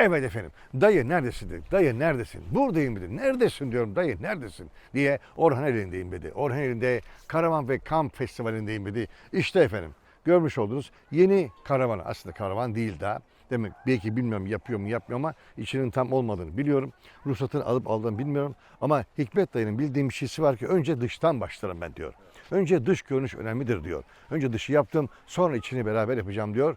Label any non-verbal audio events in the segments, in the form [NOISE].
Evet efendim. Dayı neredesin dedi. Dayı neredesin? Buradayım dedi. Neredesin diyorum dayı neredesin diye Orhan elindeyim dedi. Orhan elinde Karavan ve Kamp Festivali'ndeyim dedi. İşte efendim görmüş olduğunuz yeni karavan. Aslında karavan değil daha. Demek belki bilmiyorum yapıyor mu yapmıyor ama içinin tam olmadığını biliyorum. Ruhsatını alıp aldığını bilmiyorum. Ama Hikmet dayının bildiğim bir şeysi var ki önce dıştan başlarım ben diyor. Önce dış görünüş önemlidir diyor. Önce dışı yaptım sonra içini beraber yapacağım diyor.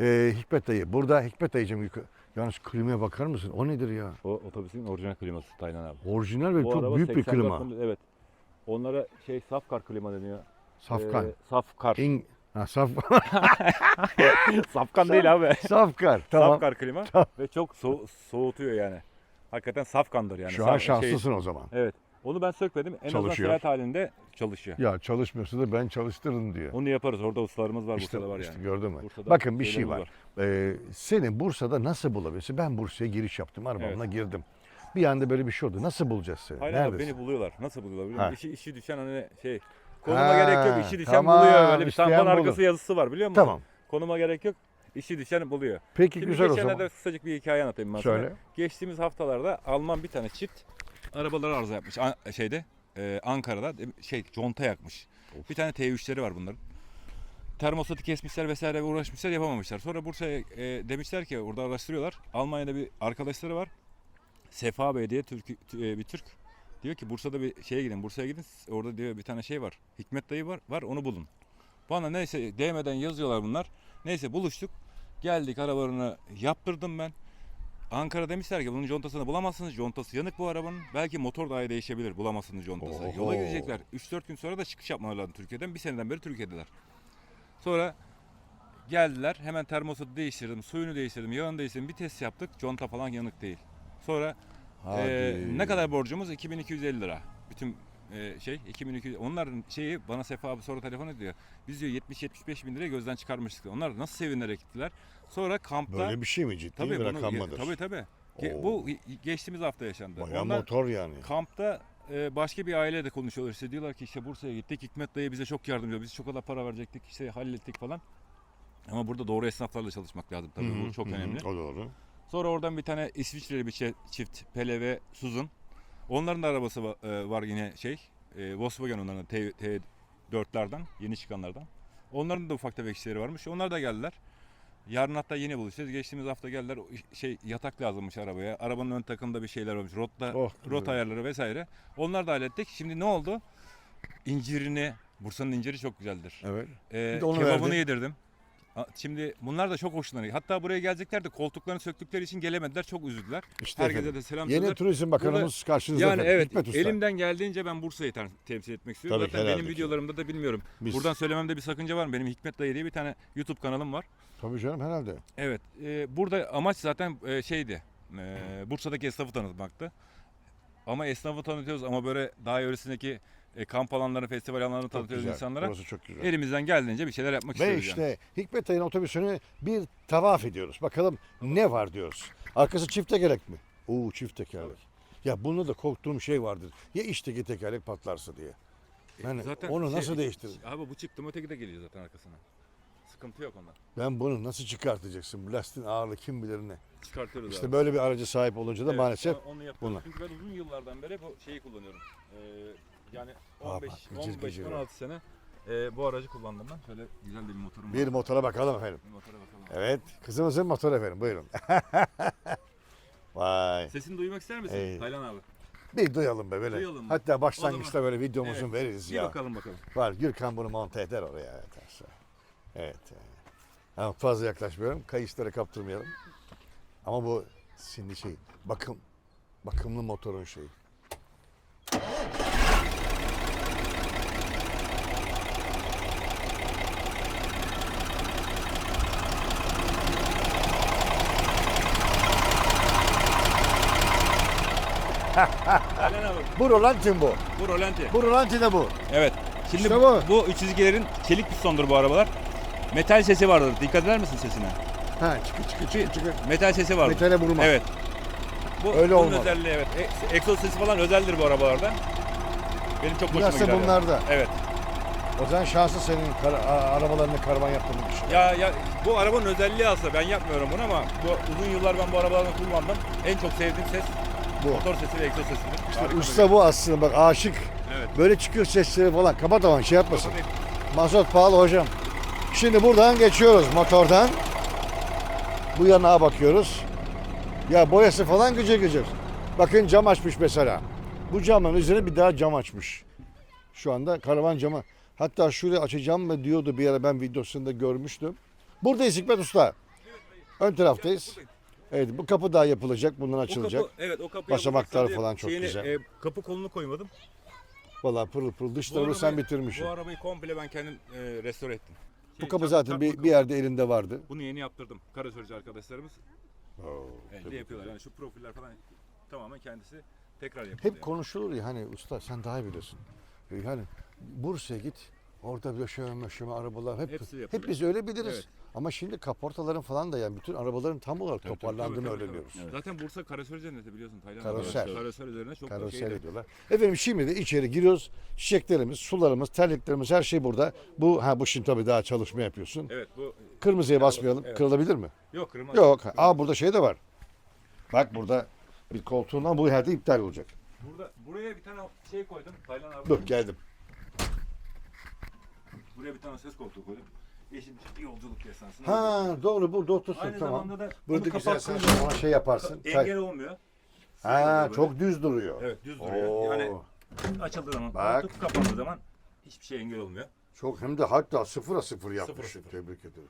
Ee, Hikmet dayı burada Hikmet dayıcım. Yalnız klimaya bakar mısın? O nedir ya? O otobüsün orijinal kliması Taylan abi. Orijinal ve Bu çok araba büyük bir 84 klima. model, Evet. Onlara şey Safkar klima deniyor. Safkan. Ee, Safkar. İng... Ha, saf... [LAUGHS] Safkan değil abi. Safkar. Tamam. Safkar klima ve çok so- soğutuyor yani. Hakikaten Safkan'dır yani. Şu an Sa- şey- şanslısın o zaman. evet. Onu ben sökmedim. En azından Çalışıyor. seyahat halinde çalışıyor. Ya çalışmıyorsa da ben çalıştırırım diyor. Onu yaparız. Orada ustalarımız var. İşte, Bursa'da var işte yani. gördün mü? Bursa'da Bakın bir şey şeylerimiz var. Ee, senin Bursa'da nasıl bulabilirsin? Ben Bursa'ya giriş yaptım. Arabamla girdim. Bir anda böyle bir şey oldu. Nasıl bulacağız seni? Hayır abi Neredesin? beni buluyorlar. Nasıl buluyorlar biliyor Ha. İşi, işi düşen hani şey konuma Ha, gerek yok. işi düşen tamam, buluyor. Böyle bir isteyen tampon bulur. arkası yazısı var biliyor musun? Tamam. Konuma gerek yok. İşi düşen buluyor. Peki Şimdi güzel o geçenlerde zaman. kısacık bir hikaye anlatayım ben Söyle. sana. Geçtiğimiz haftalarda Alman bir tane çift arabaları arıza yapmış. An- şeyde e, Ankara'da de- şey conta yakmış. Bir tane T3'leri var bunların. Termostatı kesmişler vesaire uğraşmışlar yapamamışlar. Sonra Bursa'ya e, demişler ki orada araştırıyorlar. Almanya'da bir arkadaşları var. Sefa Bey diye Türk, e, bir Türk. Diyor ki Bursa'da bir şeye gidin. Bursa'ya gidin. Orada diyor bir tane şey var. Hikmet dayı var. Var onu bulun. Bana neyse değmeden yazıyorlar bunlar. Neyse buluştuk. Geldik arabalarını yaptırdım ben. Ankara demişler ki bunun contasını bulamazsınız. Contası yanık bu arabanın. Belki motor dahi değişebilir. Bulamazsınız contası. Oho. Yola gidecekler. 3-4 gün sonra da çıkış yapmaları lazım Türkiye'den. Bir seneden beri Türkiye'deler. Sonra geldiler. Hemen termosatı değiştirdim. Suyunu değiştirdim. Yağını değiştirdim. Bir test yaptık. Conta falan yanık değil. Sonra Hadi. ee, ne kadar borcumuz? 2250 lira. Bütün e, şey 2200 onların şeyi bana Sefa abi sonra telefon ediyor. Biz diyor 70-75 bin liraya gözden çıkarmıştık. Onlar nasıl sevinerek gittiler. Sonra kampta Böyle bir şey mi? Ciddi tabii bir bunu- rakam mıdır? Tabii tabii. Oo. Bu geçtiğimiz hafta yaşandı. Bayağı Onlar motor yani. kampta e, başka bir aileyle de konuşuyorlar. İşte diyorlar ki işte Bursa'ya gittik. Hikmet dayı bize çok yardımcı oldu. Biz çok kadar para verecektik. işte hallettik falan. Ama burada doğru esnaflarla çalışmak lazım tabii. Hı hı, Bu çok hı hı. önemli. O doğru. Sonra oradan bir tane İsviçreli bir çift Pele ve Susan. Onların da arabası e, var yine şey. E, Volkswagen onların T, T4'lerden yeni çıkanlardan. Onların da ufak tefek işleri varmış. Onlar da geldiler. Yarın hatta yine buluşacağız. Geçtiğimiz hafta geldiler. Şey yatak lazımmış arabaya. Arabanın ön takımında bir şeyler varmış. Rota, Oh, rot ayarları vesaire. Onlar da hallettik. Şimdi ne oldu? İncirini, Bursa'nın inciri çok güzeldir. Evet. Ee, Bir de onu kebabını verdin. yedirdim. Şimdi bunlar da çok hoşlanıyor. Hatta buraya gelecekler de koltuklarını söktükleri için gelemediler. Çok üzüldüler. İşte Herkese efendim. de selam Yeni söylüyorlar. Turizm Bakanımız karşınızda Yani efendim. evet Hikmet Usta. elimden geldiğince ben Bursa'yı temsil etmek istiyorum. Tabii Zaten benim ki. videolarımda da bilmiyorum. Biz- Buradan söylememde bir sakınca var mı? Benim Hikmet Dayı diye bir tane YouTube kanalım var. Tabii canım herhalde. Evet. e, burada amaç zaten e, şeydi. e, Bursa'daki esnafı tanıtmaktı. Ama esnafı tanıtıyoruz ama böyle daha öresindeki e, kamp alanlarını, festival alanlarını tanıtıyoruz güzel. insanlara. Burası çok güzel. Elimizden geldiğince bir şeyler yapmak Ve istiyoruz işte yani. Hikmet Dayı'nın otobüsünü bir tavaf ediyoruz. Bakalım ne var diyoruz. Arkası çift tekerlek mi? Oo çift tekerlek. Ya bunda da korktuğum şey vardır. Ya içteki tekerlek patlarsa diye. Yani onu şey- nasıl değiştirir? Abi bu çıktı öteki de geliyor zaten arkasına. Sıkıntı yok ondan. Ben bunu nasıl çıkartacaksın? Bu lastiğin ağırlığı kim bilir ne. Çıkartıyoruz İşte abi. böyle bir araca sahip olunca da Evet, maalesef onu- onu yapıyoruz. bunlar. Çünkü ben uzun yıllardan beri bu şeyi kullanıyorum. Ee, yani Aa, 15 bak, gıcır 15 gıcır 16 sene e, bu aracı kullandım ben. Şöyle güzel de bir motorum bir var. motora bakalım efendim. Bir motora bakalım. Evet kızımızın motoru efendim buyurun. [LAUGHS] Vay. Sesini duymak ister misin? Ey. Taylan abi. Bir duyalım be böyle. Duyalım mı? Hatta başlangıçta böyle videomuzun veririz Bir ya. bakalım bakalım. Var Gürkan bunu monte eder oraya. Evet. aşağı. Evet. Ama fazla yaklaşmıyorum. Kayışları kaptırmayalım. Ama bu şimdi şey bakım bakımlı motorun şeyi. Bu rolantin bu. Bu rolanti. Bu rolanti de bu. Evet. Şimdi İşte bu, bu. bu üç çizgilerin çelik pistondur bu arabalar. Metal sesi vardır. Dikkat eder misin sesine? Ha çıkı çıkı çıkı çıkı. Metal sesi vardır. Metale vurma. Evet. Bu Öyle bunun olmalı. özelliği evet. E- egzoz sesi falan özeldir bu arabalarda. Benim çok hoşuma Burası gider. yani. bunlarda. Evet. O zaman şansı senin kar- a- arabalarını karavan yaptığını düşün. Ya ya bu arabanın özelliği aslında ben yapmıyorum bunu ama bu uzun yıllar ben bu arabalarını kullandım. En çok sevdiğim ses Bu. motor sesi ve egzoz sesidir. Harika bir- Usta bu aslında bak aşık. Evet. Böyle çıkıyor sesleri falan. Kapat ama şey yapmasın. Mazot pahalı hocam. Şimdi buradan geçiyoruz motordan. Bu yana bakıyoruz. Ya boyası falan güce gücür. Bakın cam açmış mesela. Bu camın üzerine bir daha cam açmış. Şu anda karavan camı. Hatta şurayı açacağım mı diyordu bir ara ben videosunda görmüştüm. Buradayız Hikmet Usta. Ön taraftayız. Evet bu kapı daha yapılacak. Bundan O açılacak. kapı, evet o kapı Basamaklar yapılacak. falan çok Şeyini, güzel. e, kapı kolunu koymadım. Vallahi pırıl pırıl. Dış Bu tarafı sen bitirmişsin. Bu arabayı komple ben kendim e, restore ettim. Bu Şey, kapı çarp- zaten bir, bir yerde elinde vardı. Bunu yeni yaptırdım. Karasörcü arkadaşlarımız elde yapıyorlar. Yani şu profiller falan tamamen kendisi tekrar yapıyor. Hep konuşulur ya hani usta sen daha iyi biliyorsun. Ee, Yani Bursa'ya git orada döşeme möşeme arabalar hep Hepsi hep yapılıyor. biz öyle biliriz. Evet. Ama şimdi kaportaların falan da yani bütün arabaların tam olarak Tabii, toparlandığını tabii, tabii, öğreniyoruz. tabii. Zaten Bursa karasör cenneti biliyorsun Tayland. Karoser. Karasör. Karasör üzerine çok Karoser şeydi. ediyorlar. Efendim şimdi de içeri giriyoruz. Çiçeklerimiz, sularımız, terliklerimiz her şey burada. Bu ha bu şimdi tabii daha çalışma yapıyorsun. Evet bu Kırmızıya basmayalım. Evet. Kırılabilir mi? yok kırmızı. Yok. Aa burada şey de var. Bak burada bir koltuğundan bu yerde iptal olacak. Burada buraya bir tane şey koydum. Tayland abi. Dur geldim. Buraya bir tane ses koltuğu koydum. Eşim yolculuk esnasında. Ha doğru burada otursun Aynı tamam. zamanda da Burada güzel sen kapattığında ona şey yaparsın. engel olmuyor. Ha Böyle. çok düz duruyor. Evet düz duruyor. Oo, Yani açıldığı zaman, Bak. koltuk kapandığı zaman hiçbir şey engel olmuyor. Çok hem de hatta sıfıra sıfır yapmış. sıfır. Tebrik ederim.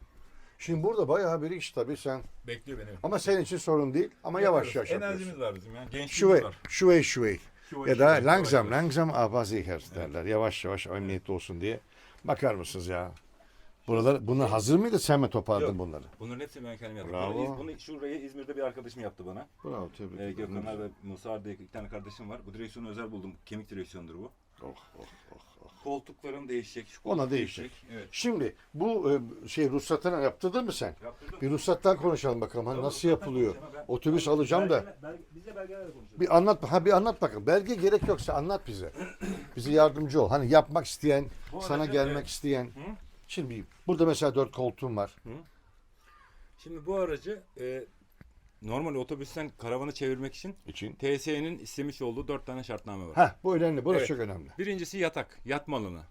Şimdi burada bayağı bir iş tabii sen. Bekliyor beni. Ama senin için sorun değil. Ama yavaş yavaş Enerjimiz yapıyorsun. var bizim yani. Gençliğimiz Şuve, var. şuve, şuve. Şuve, Ya da şuve, langsam, şuve. langsam aber sicher derler. Yavaş yavaş emniyetli olsun diye. Bakar mısınız ya? Buralar, bunlar hazır mıydı sen mi topardın Yok. bunları? Bunların hepsini ben kendim yaptım. Bravo. Bunu, bunu şurayı İzmir'de bir arkadaşım yaptı bana. Bravo tebrik Ee, Gökhanlar ve Musa diye iki tane kardeşim var. Bu direksiyonu özel buldum. Kemik direksiyondur bu. Oh, oh, oh, oh. Koltuklarım değişecek. Şu Ona koltuk değişecek. Evet. Şimdi bu e, şey ruhsatını yaptırdın mı sen? Yaptırdım. Bir ruhsattan konuşalım bakalım. Hani nasıl yapılıyor? Otobüs alacağım da. Belge- belge- Biz de belgelerle konuşuyoruz. Bir anlat ha bir anlat bakalım. Belge gerek yoksa anlat bize. Bize yardımcı ol. Hani yapmak isteyen, Bu sana aracı- gelmek isteyen. Şimdi burada mesela dört koltuğum var. Şimdi bu aracı e, normal otobüsten karavanı çevirmek için için. TSE'nin istemiş olduğu dört tane şartname var. Ha bu önemli. Burası Evet. çok önemli. Birincisi yatak, yatma alanı.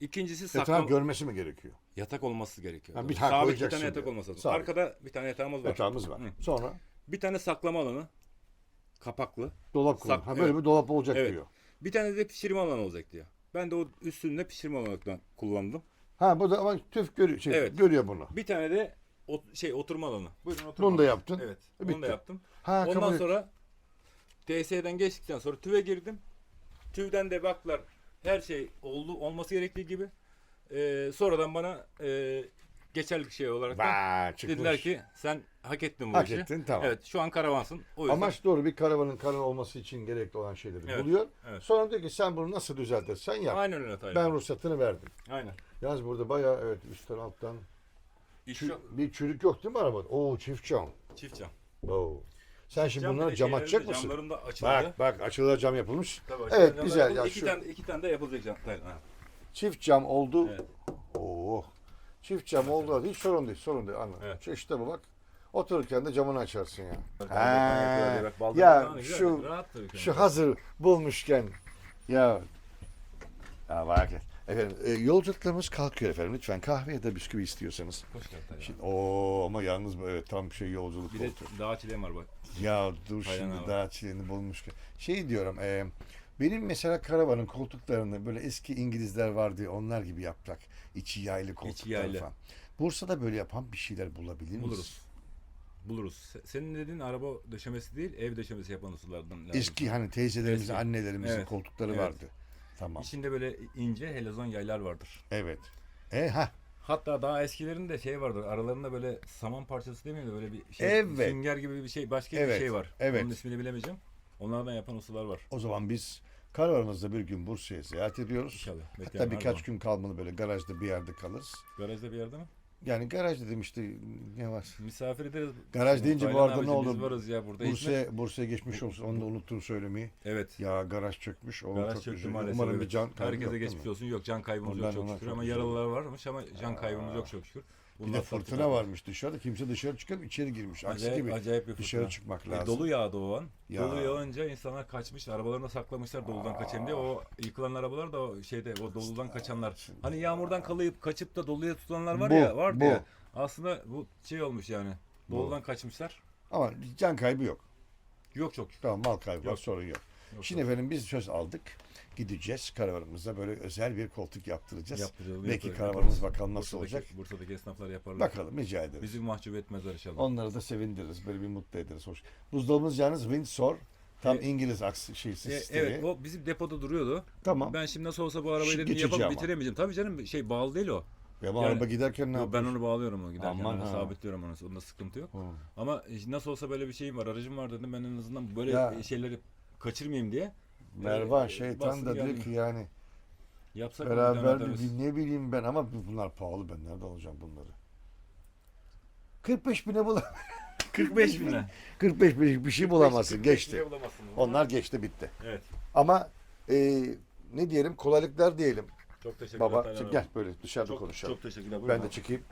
İkincisi Yatağın saklam görmesi mi gerekiyor? yatak olması gerekiyor. Ha, bir tane Sabit bir tane yatak diyor. olması lazım. Sabit. Arkada bir tane yatağımız var. Yatağımız var. Hı. Sonra Bir tane saklama alanı. Kapaklı. dolap kullan. Sak- Ha böyle evet. bir dolap olacak Evet. diyor. Bir tane de pişirme alanı olacak diyor. Ben de o üstünde pişirme alanı kullandım. Ha bu da ama tüf görüyor, şey, Evet. görüyor bunu. Bir tane de o, şey oturma alanı. Buyurun oturma Bunu da alanı. yaptın. Evet. E, Bunu da bitti. yaptım. Ha Ondan kabul sonra TSE'den geçtikten sonra TÜV'e girdim. TÜV'den de baktılar her şey oldu olması gerektiği gibi. Ee, sonradan bana e, geçerli şey olarak da Vay, çıkmış. dediler ki sen hak ettin bu Hak işi. ettin, tamam. Evet şu an karavansın. O yüzden Amaç doğru bir karavanın karavan olması için gerekli olan şeyleri Evet, buluyor. evet. Sonra diyor ki sen bunu nasıl düzeltirsen yap. aynen öyle Taylan. Ben ruhsatını verdim. Aynen. Yalnız burada bayağı evet üstten alttan İş çü- yok. bir çürük yok değil mi arabada? Oo çift cam. Çift cam. Oo. Sen şimdi Cam bunlara cam şeyleri açacak de mısın? Camlarım da açıldı. Bak bak açılır cam yapılmış. Tabii, Evet, camlar güzel yapıldı. ya, İki şu- tane iki tane de yapılacak cam. Ha. Çift cam oldu. Evet. Oo. Çift cam oldu. Hiç sorun değil, sorun değil. Anladım. Evet. İşte bu bak. Otururken de camını açarsın ya. Baldırı ya şu şu hazır bulmuşken ya ya bak efendim e, yolculuklarımız kalkıyor efendim lütfen kahve ya da bisküvi istiyorsanız. Hoş geldin. Şimdi, oo ama yalnız evet tam şey yolculuk Bir de koltuğu. dağ çileğim var bak. Ya dur Aynen şimdi abi. daha çileni bulmuşken. Şey diyorum e, benim mesela karavanın koltuklarını böyle eski İngilizler vardı ya, onlar gibi yaprak. İçi yaylı koltuklar yaylı. falan. Bursa'da böyle yapan bir şeyler bulabilir miyiz? Buluruz. Buluruz. Se- Senin dediğin araba döşemesi değil, ev döşemesi yapan usullardan lazım. Eski hani teyzelerimizin, Eski. annelerimizin Evet. koltukları Evet. vardı. Tamam. İçinde böyle ince helezon yaylar vardır. Evet. E ha Hatta daha eskilerinde şey vardır. Aralarında böyle saman parçası değil mi? Böyle bir şey. Evet. Sünger gibi bir şey. Başka Evet, bir şey var. evet. Onun ismini bilemeyeceğim. Onlardan yapan usullar var. o zaman biz karavanımızda bir gün Bursa'ya seyahat ediyoruz. İnşallah. Hatta birkaç gün kalmalı böyle garajda bir yerde kalırız. Garajda bir yerde mi? Yani garaj dedim işte ne var? Misafir ederiz. Garaj deyince bu Taylan arada ne abicim, oldu? Biz varız ya burada. İsmet- Bursa'ya Bursa'ya geçmiş olsun. Onu da unuttum söylemeyi. Evet. Ya garaj çökmüş. O Garaj çok çöktü maalesef. Umarım evet. bir can kaybı Herkese yok, değil geçmiş mi? olsun. Yok can kaybımız yok çok ona şükür çok ama üzüldüm. yaralılar varmış ama can kaybımız yok çok şükür. Bir de fırtına varmış dışarıda. Kimse dışarı çıkıp içeri girmiş. Aksi Acayip, gibi acayip bir fırtına. dışarı çıkmak E, lazım. dolu yağdı o an. Ya. Dolu yağınca insanlar kaçmış. Arabalarını saklamışlar doludan kaçayım diye. O yıkılan arabalar da o şeyde o doludan kaçanlar. Hani yağmurdan kalayıp kaçıp da doluya tutulanlar var Bu, ya vardı bu. ya. Aslında bu şey olmuş yani. Bu. Doludan kaçmışlar. Ama can kaybı yok. Yok çok. Tamam mal kaybı var Yok. sorun yok. Yok, Şimdi efendim biz söz aldık. Gideceğiz karavanımıza böyle özel bir koltuk yaptıracağız. Yaptıralım, Belki karavanımız bakalım nasıl Bursa'daki- olacak. Bursa'daki esnaflar yaparlar. Bakalım rica ederiz. Bizi mahcup etmezler inşallah. Onları da sevindiririz. Böyle bir mutlu ederiz. Hoş. Buzdolabımız yalnız Windsor. Tam E, İngiliz aksi şey E, sistemi. evet o bizim depoda duruyordu. Tamam. Ben şimdi nasıl olsa bu arabayı dedim yapıp ama. bitiremeyeceğim. Tabii canım şey bağlı değil o. Ya bu yani- araba giderken ne Yo, ben onu bağlıyorum onu giderken. Aman Onu sabitliyorum onu. Onda sıkıntı yok. Hı. Ama e, nasıl olsa böyle bir şeyim var. Aracım var dedim ben en azından böyle Ya. şeyleri kaçırmayayım diye. Mervan Ee, şeytan da diyor ki yani Yapsak mı beraber bir, bir ne bileyim ben ama bunlar pahalı ben nerede alacağım bunları? 45 bine bulam 45 bin lira. 45 bin bir şey bulamazsın 45 geçti. Onlar geçti bitti. Evet. Ama e, ne diyelim kolaylıklar diyelim. Çok teşekkürler. Baba Taylan çık abi. gel böyle dışarıda Çok, konuşalım. çok teşekkürler. Buyurun ben de abi. çıkayım.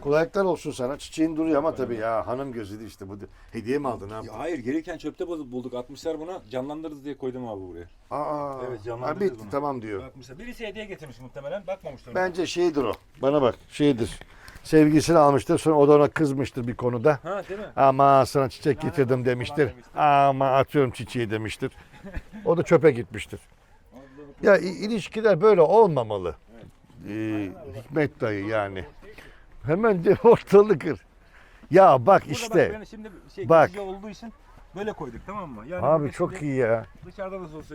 Kolaylıklar olsun sana. Çiçeğin duruyor ama tabii ya hanım gözüydü işte bu. Hediye mi aldın yaptın? Ya hayır gelirken çöpte bul- bulduk. Atmışlar buna. Canlandırırız diye koydum abi buraya. Aa, Evet, ha, canlandıracağız bitti bunu. tamam diyor. Atmışlar. Birisi hediye getirmiş muhtemelen. Bakmamışlar. Bence şeydir o. Bana bak şeydir. Sevgilisini almıştır sonra o da ona kızmıştır bir konuda. Ha değil mi? Ama sana çiçek getirdim demiştir. Ama atıyorum çiçeği demiştir. O da çöpe gitmiştir. Ya i- ilişkiler böyle olmamalı. Ee, Hikmet dayı yani. Hemen de [LAUGHS] ortalığı kır. Ya bak Burada işte. bak ben şimdi şey Bak. olduğu için böyle koyduk tamam mı? Yani Abi çok iyi ya. Dışarıda nasıl olsa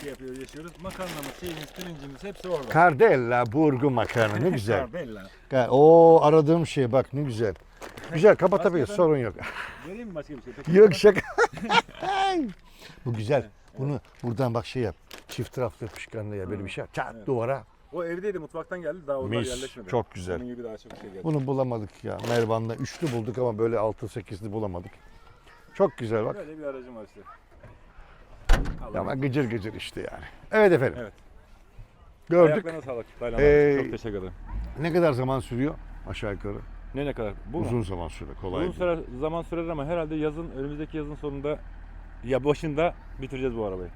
şey yapıyor, yaşıyoruz. Makarnamız, şeyimiz, pirincimiz hepsi orada. Kardella burgu makarna ne [LAUGHS] güzel. Kardella. Ka- O aradığım şey bak ne güzel. Güzel kapatabiliriz Başka sorun yok. [LAUGHS] Vereyim mi başka bir şey? Peki. Yok şaka. Bu güzel. Bunu buradan bak şey yap. Çift taraflı yapışkanlı ya böyle bir şey. Çat duvara. O evdeydi, mutfaktan geldi. Daha onlar Mis. yerleşmedi. Çok güzel. Bunun gibi daha çok şey geldi. Bunu bulamadık ya. Mervan'da üçlü bulduk ama böyle altı sekizli bulamadık. Çok güzel bak. Böyle bir aracım var işte. Allah Ama gıcır gıcır işte yani. Evet efendim. Evet. Gördük. Ayaklarına sağlık. Taylan Ee, abi. Çok teşekkür ederim. Ne kadar zaman sürüyor? Aşağı yukarı. Ne ne kadar? Bu mu? Uzun zaman süre. Kolay Uzun değil. süre, zaman sürer ama herhalde yazın, önümüzdeki yazın sonunda ya başında bitireceğiz bu arabayı.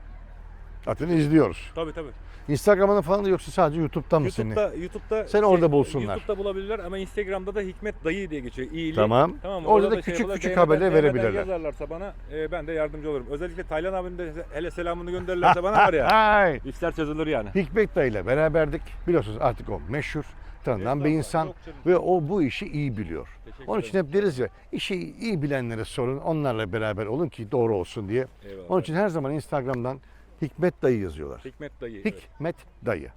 Zaten izliyoruz. Tabii tabii. Instagram'ını falan da yoksa sadece YouTube'dan mı seni? YouTube'da, YouTube'da şey, Seni orada bulsunlar. YouTube'da bulabilirler ama Instagram'da da Hikmet Dayı diye geçiyor. İyili. Tamam. Tamam mı? Orada da şey küçük yapıyorlar, küçük DM'den haberler verebilirler. yazarlarsa bana e, ben de yardımcı olurum. Özellikle Taylan abinin de hele selamını gönderirlerse bana var ya. [LAUGHS] Ay. İşler çözülür yani. Hikmet Dayı ile beraberdik. Biliyorsunuz artık o meşhur, tanınan bir insan Yok canım. ve o bu işi iyi biliyor. Teşekkür Onun için hep deriz ya işi iyi bilenlere sorun, onlarla beraber olun ki doğru olsun diye. Eyvallah. Onun için her zaman Instagram'dan Hikmet Dayı yazıyorlar. Hikmet Dayı. evet. Hikmet Dayı.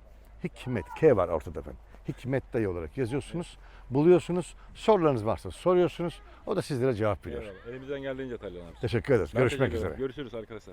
Hikmet K var ortada efendim. Hikmet Dayı olarak yazıyorsunuz, buluyorsunuz. Sorularınız varsa soruyorsunuz. O da sizlere cevap veriyor. Eyvallah. Elimizden geldiğince Taylan abi. Teşekkür ederiz. Ben Görüşmek teşekkür ederim. üzere. Görüşürüz arkadaşlar.